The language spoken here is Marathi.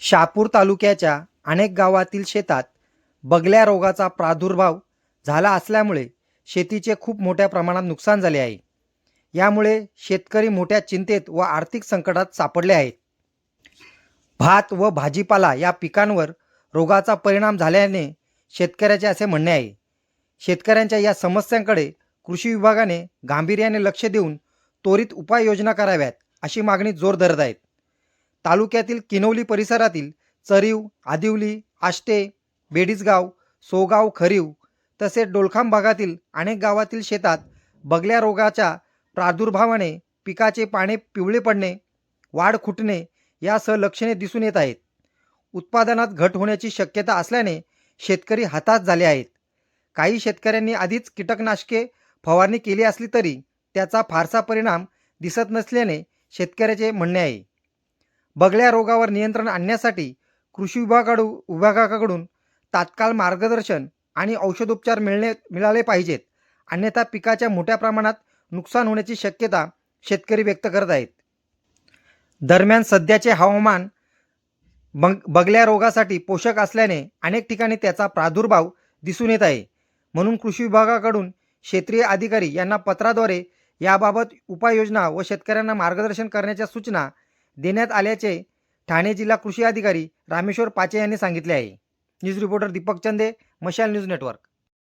शहापूर तालुक्याच्या अनेक गावातील शेतात बगल्या रोगाचा प्रादुर्भाव झाला असल्यामुळे शेतीचे खूप मोठ्या प्रमाणात नुकसान झाले आहे. यामुळे शेतकरी मोठ्या चिंतेत व आर्थिक संकटात सापडले आहेत. भात व भाजीपाला या पिकांवर रोगाचा परिणाम झाल्याने शेतकऱ्याचे असे म्हणणे आहे. शेतकऱ्यांच्या या समस्यांकडे कृषी विभागाने गांभीर्याने लक्ष देऊन त्वरित उपाययोजना कराव्यात अशी मागणी जोर धरत आहेत. तालुक्यातील किनवली परिसरातील चरीव आदिवली आष्टे बेडीसगाव सोगाव खरीव तसेच डोलखाम भागातील अनेक गावातील शेतात बगल्या रोगाच्या प्रादुर्भावाने पिकाचे पाने पिवळे पडणे वाढ खुटणे यासह लक्षणे दिसून येत आहेत. उत्पादनात घट होण्याची शक्यता असल्याने शेतकरी हताश झाले आहेत. काही शेतकऱ्यांनी आधीच कीटकनाशके फवारणी केली असली तरी त्याचा फारसा परिणाम दिसत नसल्याने शेतकऱ्याचे म्हणणे आहे. बगल्या रोगावर नियंत्रण आणण्यासाठी कृषी विभागाकडू विभागाकडून तात्काळ मार्गदर्शन आणि औषधोपचार मिळणे मिळाले पाहिजेत. अन्यथा पिकाच्या मोठ्या प्रमाणात नुकसान होण्याची शक्यता शेतकरी व्यक्त करत आहेत. दरम्यान सध्याचे हवामान बंग बगल्या रोगासाठी पोषक असल्याने अनेक ठिकाणी त्याचा प्रादुर्भाव दिसून येत आहे. म्हणून कृषी विभागाकडून क्षेत्रीय अधिकारी यांना पत्राद्वारे याबाबत उपाययोजना व शेतकऱ्यांना मार्गदर्शन करण्याच्या सूचना देण्यात आल्याचे ठाणे जिल्हा कृषी अधिकारी रामेश्वर पाचे यांनी सांगितले आहे. न्यूज रिपोर्टर दीपक चंदे मशाल न्यूज नेटवर्क.